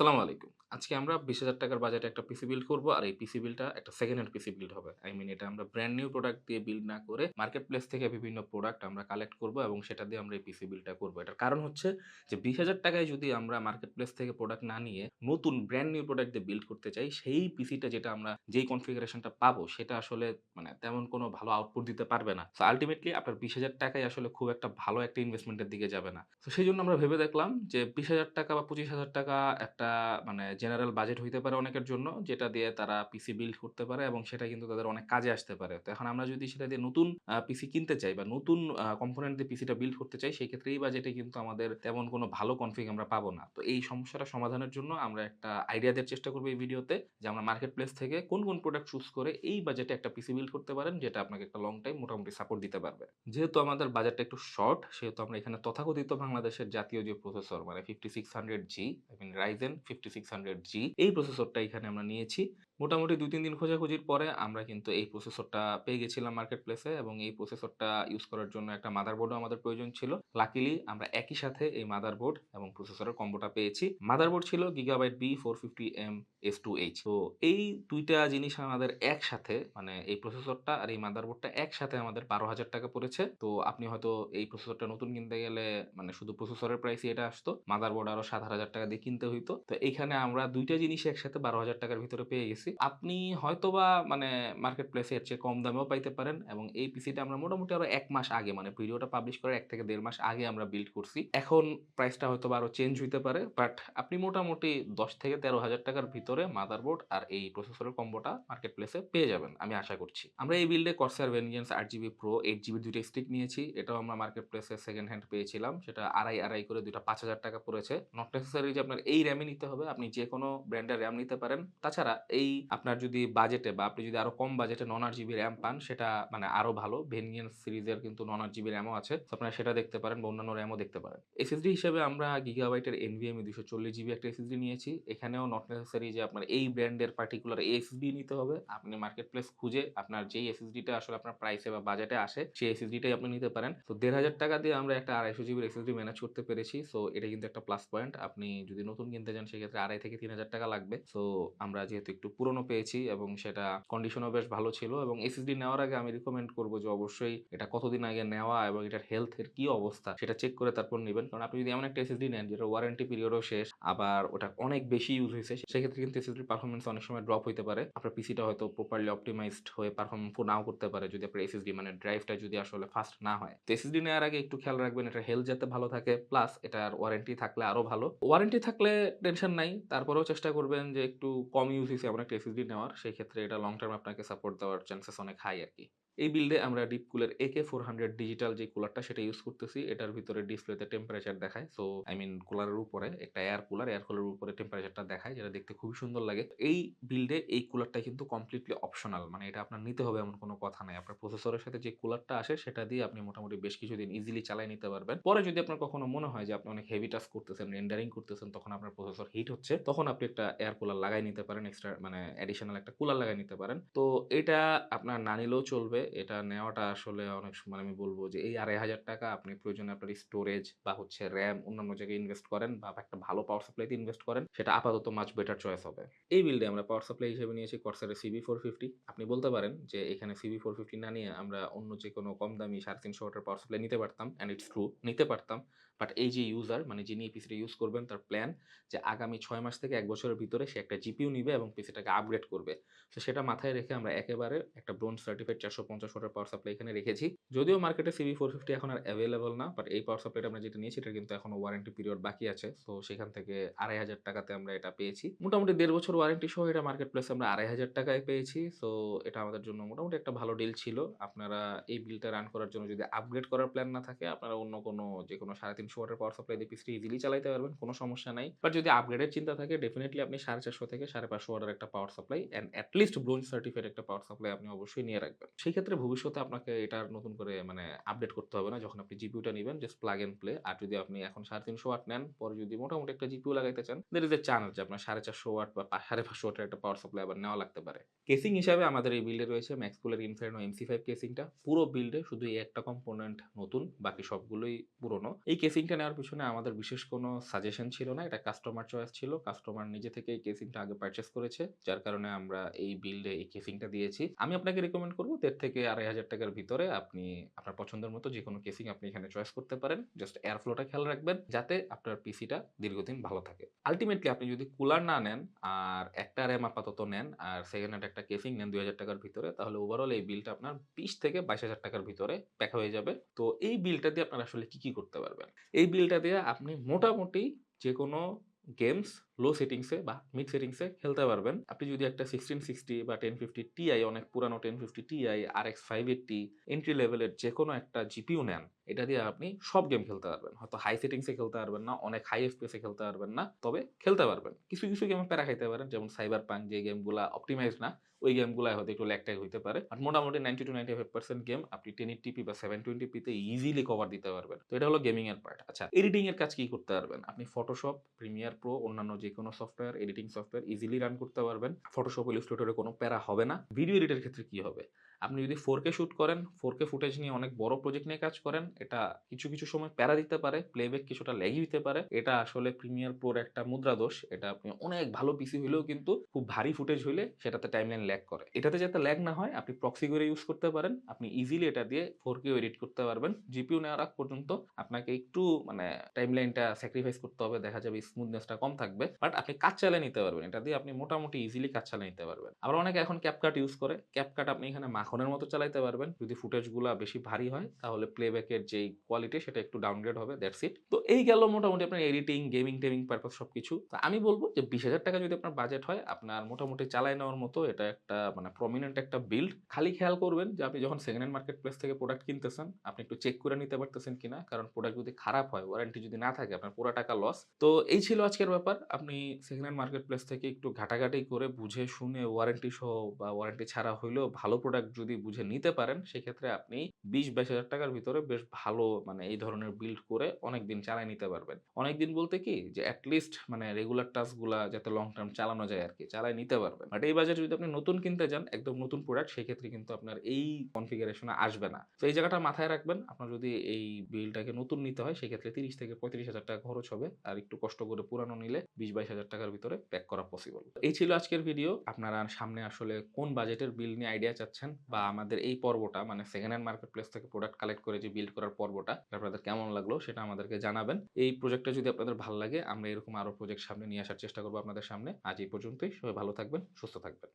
আসসালামু আলাইকুম। আজকে আমরা ২০,০০০ টাকার বাজেটে একটা পিসি বিল্ড করব আর এই পিসি বিলটা একটা সেকেন্ড হ্যান্ড পিসি বিল্ড হবে। আই মিন এটা আমরা ব্র্যান্ড নিউ প্রোডাক্ট দিয়ে বিল্ড না করে মার্কেট প্লেস থেকে বিভিন্ন প্রোডাক্ট আমরা কালেক্ট করব এবং সেটা দিয়ে আমরা এই পিসি বিলটা করব এটার কারণ হচ্ছে যে ২০,০০০ টাকায় যদি আমরা মার্কেট প্লেস থেকে প্রোডাক্ট না নিয়ে নতুন ব্র্যান্ড নিউ প্রোডাক্ট দিয়ে বিল্ড করতে চাই, সেই পিসিটা যেটা আমরা যেই কনফিগারেশনটা পাবো সেটা আসলে মানে তেমন কোনো ভালো আউটপুট দিতে পারবে না। সো আল্টিমেটলি আপনার ২০,০০০ টাকায় আসলে খুব একটা ভালো একটা ইনভেস্টমেন্টের দিকে যাবে না। তো সেই জন্য আমরা ভেবে দেখলাম যে ২০,০০০ টাকা বা ২৫,০০০ টাকা একটা মানে জেনারেল বাজেট হইতে পারে অনেকের জন্য, যেটা দিয়ে তারা পিসি বিল্ড করতে পারে এবং সেটা কিন্তু তাদের অনেক কাজে আসতে পারে। তো এখন আমরা যদি সেটা দিয়ে নতুন পিসি কিনতে চাই বা নতুন কম্পোনেন্ট দিয়ে পিসিটা বিল্ড করতে চাই, সেক্ষেত্রে এই বাজেটে কিন্তু আমাদের তেমন কোনো ভালো কনফিগ আমরা পাবো না। তো এই সমস্যাটা সমাধানের জন্য আমরা একটা আইডিয়া দেওয়ার চেষ্টা করব এই ভিডিওতে যে আমরা মার্কেট প্লেস থেকে কোন, কোন প্রোডাক্ট চুজ করে এই বাজেটে একটা পিসি বিল্ড করতে পারেন, যেটা আপনাকে একটা লং টাইম মোটামুটি সাপোর্ট দিতে পারবে। যেহেতু আমাদের বাজেটটা একটু শর্ট, সেহেতু আমরা এখানে তথাকথিত বাংলাদেশের জাতীয় যে প্রসেসর মানে 5600G, I mean Ryzen 5600G এই প্রসেসরটা এখানে আমরা নিয়েছি। মোটামুটি ২-৩ দিন খোঁজাখুঁজির পরে আমরা কিন্তু এই প্রসেসরটা পেয়ে গেছিলাম মার্কেট প্লেসে এবং এই প্রসেসরটা ইউজ করার জন্য একটা মাদারবোর্ডও আমাদের প্রয়োজন ছিল। লাকিলি আমরা একই সাথে এই মাদারবোর্ড এবং প্রসেসরের কম্বোটা পেয়েছি। মাদারবোর্ড ছিল Gigabyte B four fifty M S two H তো এই দুইটা জিনিস আমাদের একসাথে মানে এই প্রসেসরটা আর এই মাদারবোর্ডটা একসাথে আমাদের বারো হাজার টাকা পড়েছে। তো আপনি হয়তো এই প্রসেসরটা নতুন কিনতে গেলে মানে শুধু প্রসেসরের প্রাইসই এটা আসতো। মাদারবোর্ড আরও ৳৭,০০০ টাকা দিয়ে কিনতে হইতো। তো এইখানে আমরা দুইটা জিনিস একসাথে বারো হাজার টাকার ভিতরে পেয়ে গেছি। আপনি হয়তোবা মানে মার্কেট প্লেসে এর চেয়ে কম দামেও পাইতে পারেন এবং এই পিসিটা আমরা মোটামুটি আরও এক মাস আগে মানে ভিডিওটা পাবলিশ করার এক থেকে দেড় মাস আগে আমরা বিল্ড করছি। এখন প্রাইসটা হয়তোবা আরও চেঞ্জ হইতে পারে। বাট আপনি মোটামুটি ১০ থেকে ১৩,০০০ টাকার ভিতরে মাদারবোর্ড আর এই প্রসেসরের কম্বোটা মার্কেট প্লেসে পেয়ে যাবেন। আমি আশা করছি। আমরা এই বিল্ডে Corsair Vengeance 8GB Pro 8GB ২ টা স্টিক নিয়েছি। এটাও আমরা মার্কেট প্লেসে সেকেন্ড হ্যান্ড পেয়েছিলাম। সেটা আড়াই, আড়াই করে ২ টা ৳৫,০০০ টাকা পড়েছে। নট নেসেসারি যে আপনার এই র‍্যামই নিতে হবে। আপনি যে কোনো ব্র্যান্ডের র‍্যাম নিতে পারেন। তাছাড়া এই আপনার যদি বাজেটে বা আপনি যদি আরও কম বাজেটে নন ৮জিবি র‍্যাম পান সেটা মানে আরও ভালো। ভেনিয়ান সিরিজের কিন্তু নন ৮জিবি র‍্যামও আছে। আপনারা সেটা দেখতে পারেন বা অন্যান্য র‍্যামও দেখতে পারেন। এসএসডি হিসেবে আমরা Gigabyte এর NVMe ২৪০জিবি একটা এসএসডি নিয়েছি। এখানেও নট নেসেসারি যে আপনার এই ব্র্যান্ডের পার্টিকুলার এসএসডি নিতে হবে। আপনি মার্কেট প্লেস খুঁজে আপনার যেই এসএসডিটা আসলে আপনার প্রাইসে বা বাজেটে আসে সেই এসএসডিটাই আপনি নিতে পারেন। তো ৳১৫০০ টাকা দিয়ে আমরা একটা ২৫০ জিবির এসএসডি ম্যানেজ করতে পেরেছি। সো এটা কিন্তু একটা প্লাস পয়েন্ট। আপনি যদি নতুন কিনতে যান সেক্ষেত্রে আড়াই থেকে ৳৩,০০০ টাকা লাগবে। সো আমরা যেহেতু একটু পুরনো পেয়েছি এবং সেটা কন্ডিশনও বেশ ভালো ছিল এবং এসএসডি নেওয়ার আগে আমি রিকমেন্ড করব যে অবশ্যই এটা কতদিন আগে নেওয়া এবং এটার হেলথের কি অবস্থা সেটা চেক করে তারপর নিবেন। কারণ আপনি যদি এমন একটা এসএসডি নেন যেটার ওয়ারেন্টি পিরিয়ডও শেষ, আবার ওটা অনেক বেশি ইউজ হয়েছে সেক্ষেত্রে কিন্তু এসএসডির পারফরমেন্স অনেক সময় ড্রপ হইতে পারে। আপনার পিসিটা হয়তো প্রপারলি অপটিমাইজড হয়ে পারফর্ম নাও করতে পারে যদি আপনার এসএসডি মানে ড্রাইভটা যদি আসলে ফাস্ট না হয়। তো এসএসডি নেওয়ার আগে একটু খেয়াল রাখবেন এটা হেলথ যাতে ভালো থাকে প্লাস এটার ওয়ারেন্টি থাকলে আরও ভালো। ওয়ারেন্টি থাকলে টেনশন নাই। তারপরেও চেষ্টা করবেন যে একটু কম ইউজ হয়েছে এমন একটা এসএসডি নেওয়ার। সেই ক্ষেত্রে এটা লং টার্ম আপনাকে সাপোর্ট দেওয়ার চান্সেস অনেক হাই আরকি। এই বিল্ডে আমরা ডিপ কুলের একে ফোর হান্ড্রেড ডিজিটাল যে কুলারটা সেটা ইউজ করতেছি। এটার ভিতরে ডিসপ্লেতে টেম্পারেচার দেখায়। সো আই মিন কুলারের উপরে একটা এয়ার কুলার, এয়ার কুলারের উপরে টেম্পারেচারটা দেখায় যেটা দেখতে খুবই সুন্দর লাগে। এই বিল্ডে এই কুলারটা কিন্তু কমপ্লিটলি অপশনাল। মানে এটা আপনার নিতে হবে এমন কোনো কথা নাই। আপনার প্রসেসরের সাথে যে কুলারটা আসে সেটা দিয়ে আপনি মোটামুটি বেশ কিছুদিন ইজিলি চালায় নিতে পারবেন। পরে যদি আপনার কখনো মনে হয় যে আপনি অনেক হেভি টাস্ক করতেছেন, রেন্ডারিং করতেছেন তখন আপনার প্রসেসর হিট হচ্ছে, তখন আপনি একটা এয়ার কুলার লাগায় নিতে পারেন। এক্সট্রা মানে অ্যাডিশনাল একটা কুলার লাগায় নিতে পারেন। তো এটা আপনার না নিলেও চলবে। এটা নেওয়াটা আসলে অনেক সময় আমি বলব যে এই ৳২৫০০ টাকা আপনি প্রয়োজনে আপনার স্টোরেজ বা হচ্ছে র‍্যাম অন্যান্য জায়গায় ইনভেস্ট করেন বা একটা ভালো পাওয়ার সাপ্লাইতে ইনভেস্ট করেন। সেটা আপাতত মাচ বেটার চয়েস হবে। এই বিল্ডে আমরা পাওয়ার সাপ্লাই হিসেবে নিয়েছি Corsair এর CB450 আপনি বলতে পারেন যে এখানে CB450 না নিয়ে আমরা অন্য যে কোনো কম দামি ৩৫০ ওয়াটের পাওয়ার সাপ্লাই নিতে পারতাম অ্যান্ড ইটস ট্রু নিতে পারতাম। বাট এই যে ইউজার মানে যিনি এই পিসিটা ইউজ করবেন, তার প্ল্যান যে আগামী ছয় মাস থেকে এক বছরের ভিতরে সে একটা জিপিইউ নিবে এবং পিসিটাকে আপগ্রেড করবে। তো সেটা মাথায় রেখে আমরা একেবারে একটা ব্রোঞ্জ সার্টিফাইড ৪৫০ ওয়াটের পাওয়ার সাপ্লাই এখানে রেখেছি। যদিও মার্কেটে CB450 এখন আর এভেইলেবল না। বাট এই পাওয়ার সাপ্লাইটা আমরা যেটা নিয়েছি এটা কিন্তু এখনও ওয়ারেন্টি পিরিয়ড বাকি আছে। তো সেখান থেকে ৳২৫০০ টাকাতে আমরা এটা পেয়েছি। মোটামুটি দেড় বছর ওয়ারেন্টি সহ এটা মার্কেট প্লেসে আমরা ৳২৫০০ টাকায় পেয়েছি। সো এটা আমাদের জন্য মোটামুটি একটা ভালো ডিল ছিল। আপনারা এই বিলটা রান করার জন্য যদি আপগ্রেড করার প্ল্যান না থাকে, আপনারা অন্য কোনো, যে কোনো সাড়ে তিনশো ওয়াটের পাওয়ার সাপ্লাই দিয়ে পিসিটা ইজিলি চালাইতে পারবেন। কোনো সমস্যা নাই। বাট যদি আপগ্রেডের চিন্তা থাকে ডেফিনেটলি আপনি ৪৫০ থেকে ৫৫০ ওয়াটের একটা power supply and at least bronze certified একটা পাওয়ার সাপ্লাই আপনি অবশ্যই নিয়ে রাখবেন। সেই ক্ষেত্রে ভবিষ্যতে আপনাকে এটার নতুন করে মানে আপডেট করতে হবে না। যখন আপনি জিপিইউটা নেবেন জাস্ট প্লাগ এন্ড প্লে। আর যদি আপনি এখন ৩৫০ ওয়াট নেন, পরে যদি মোটামুটি একটা জিপিইউ লাগাইতে চান, there is a chance যে আপনার ৪৫০ ওয়াট বা ৫৫০ ওয়াটের একটা পাওয়ার সাপ্লাই আবার নেওয়া লাগতে পারে। কেসিং হিসাবে আমাদের এই বিল্ডে রয়েছে ম্যাক্সকুলার ইনফার্নো MC5 কেসিংটা। পুরো বিল্ডে শুধু এই একটা কম্পোনেন্ট নতুন, বাকি সবগুলোই পুরনো। এই কেসিং কেসিংটা নেওয়ার পিছনে আমাদের বিশেষ কোনো সাজেশন ছিল না। এটা কাস্টমার চয়েস ছিল। কাস্টমার নিজে থেকে এই কেসিংটা আগে পারচেজ করেছে। যার কারণে আমরা এই বিল্ডে এই কেসিংটা দিয়েছি। আমি আপনাকে রেকমেন্ড করব ৳১.৫ থেকে ৳২,৫০০ টাকার ভিতরে আপনি আপনার পছন্দের মতো যেকোনো কেসিং আপনি এখানে চয়েস করতে পারেন। জাস্ট এয়ার ফ্লোটা খেয়াল রাখবেন যাতে আপনার পিসিটা দীর্ঘদিন ভালো থাকে। আলটিমেটলি আপনি যদি কুলার না নেন আর একটা র‍্যাম আপাতত নেন আর সেকেন্ড হ্যান্ড একটা কেসিং নেন ৳২,০০০ টাকার ভিতরে তাহলে ওভারঅল এই বিলটা আপনার বিশ থেকে বাইশ হাজার টাকার ভিতরে প্যাক হয়ে যাবে। তো এই বিলটা দিয়ে আপনারা আসলে কি, কি করতে পারবেন? এই বিলটা দিয়ে আপনি মোটামুটি যেকোনো গেমস লো সেটিংসে বা মিড সেটিংসে খেলতে পারবেন। আপনি যদি একটা 1660 বা 1050 Ti অনেক পুরানো 1050 Ti, RX 580 এন্ট্রি লেভেলের যে কোনো একটা জিপিইউ নেন। এটা দিয়ে আপনি সব গেম খেলতে পারবেন। হয়তো হাই সেটিংসে খেলতে পারবেন না, অনেক হাই এফপিএস খেলতে পারবেন না। তবে খেলতে পারবেন। কিছু, কিছু গেমে প্যারা খাইতে পারেন। যেমন সাইবারপাঙ্ক যে গেমগুলা অপটিমাইজ না, ওই গেমগুলায় হয়তো একটু ল্যাগ ট্যাগ হইতে পারে। বাট মোটামুটি 90-95% গেম আপনি 1080p বা সেভেন টোয়েন্টি পিতে ইজিলি কভার দিতে পারবেন। তো এটা হলো গেমিং এর পার্ট। আচ্ছা এডিটিং এর কাজ কি করতে পারবেন? আপনি ফটোশপ প্রিমিয়ার প্রো অন্যান্য যেকোনো software, editing software easily run করতে পারবেন। Illustrator এ কোনো প্যারা হবে না। ভিডিও এডিটের ক্ষেত্রে কি হবে? আপনি যদি 4K শুট করেন, 4K ফুটেজ নিয়ে অনেক বড় প্রজেক্ট নিয়ে কাজ করেন, এটা কিছু, কিছু সময় প্যারা দিতে পারে। প্লেব্যাক কিছুটা ল্যাগি হইতে পারে। এটা আসলে প্রিমিয়ার Pro র একটা মুদ্রা দোষ। এটা আপনি অনেক ভালো পিসি হইলেও কিন্তু খুব ভারী ফুটেজ হইলে সেটাতে টাইমলাইন ল্যাগ করে। এটাতে যাতে ল্যাগ না হয় আপনি প্রক্সি করে ইউজ করতে পারেন। আপনি ইজিলি এটা দিয়ে 4K ও এডিট করতে পারবেন। জিপিইউ নেওয়ার আগ পর্যন্ত আপনাকে একটু মানে টাইমলাইনটা স্যাক্রিফাইস করতে হবে। দেখা যাবে স্মুথনেসটা কম থাকবে। বাট আপনি কাজ চালিয়ে নিতে পারবেন। এটা দিয়ে আপনি মোটামুটি ইজিলি কাজ চালায় নিতে পারবেন। আবার অনেকে এখন ক্যাপকাট ইউজ করে। ক্যাপকাট আপনি এখানে মাখনের মতো চালাইতে পারবেন। যদি ফুটেজগুলা বেশি ভারী হয় তাহলে প্লেব্যাকের যেই কোয়ালিটি সেটা একটু ডাউনগ্রেড হবে। That's it. তো এই গেল মোটামুটি আপনার এডিটিং, গেমিং-টেমিং পারপাস সবকিছু। তো আমি বলব যে ৳২০,০০০ যদি আপনার বাজেট হয়, আপনার মোটামুটি চালাই নেওয়ার মতো এটা একটা মানে প্রমিনেন্ট একটা বিল্ড। খালি খেয়াল করবেন যে আপনি যখন সেকেন্ড হ্যান্ড মার্কেট প্লেস থেকে প্রোডাক্ট কিনতেছেন, আপনি একটু চেক করে নিতে পারতেছেন কিনা। কারণ প্রোডাক্ট যদি খারাপ হয়, ওয়ারেন্টি যদি না থাকে আপনার পুরো টাকা লস। তো এই ছিল আজকের ব্যাপার। আপনি সেকেন্ড হ্যান্ড মার্কেট প্লেস থেকে একটু ঘাটাঘাটি করে বুঝে শুনে ওয়ারেন্টি সহ বা ওয়ারেন্টি ছাড়া হইলেও ভালো প্রোডাক্ট যদি বুঝে নিতে পারেন, সেক্ষেত্রে আপনি ৳২০,০০০-২২,০০০ টাকার ভিতরে বেশ ভালো মানে এই ধরনের বিল্ড করে অনেকদিন চালায় নিতে পারবেন। অনেকদিন বলতে কি যে এট লিস্ট মানে রেগুলার টাস্কগুলা যাতে লং টার্ম চালানো যায় আর কি চালায় নিতে পারবেন। বাট এই বাজেটে যদি আপনি নতুন কিনতে যান, একদম নতুন প্রোডাক্ট সেক্ষেত্রে কিন্তু আপনার এই কনফিগারেশন আসবে না। তো এই জায়গাটা মাথায় রাখবেন। আপনার যদি এই বিলটাকে নতুন নিতে হয় সেক্ষেত্রে ৳৩০,০০০-৩৫,০০০ খরচ হবে। আর একটু কষ্ট করে পুরানো নিলে ৳২০,০০০-২২,০০০ টাকার ভিতরে প্যাক করা পসিবল। এই ছিল আজকের ভিডিও। আপনারা সামনে আসলে কোন বাজেটের বিল নিয়ে আইডিয়া চাচ্ছেন বা আমাদের এই পর্বটা মানে সেকেন্ড হ্যান্ড মার্কেট প্লেস থেকে প্রোডাক্ট কালেক্ট করে যে বিল্ড করার পর্বটা আপনাদের কেমন লাগল সেটা আমাদেরকে জানাবেন। এই প্রজেক্টটা যদি আপনাদের ভালো লাগে আমরা এরকম আরও প্রজেক্ট সামনে নিয়ে আসার চেষ্টা করব আপনাদের সামনে। আজ এই পর্যন্তই। সবাই ভালো থাকবেন, সুস্থ থাকবেন।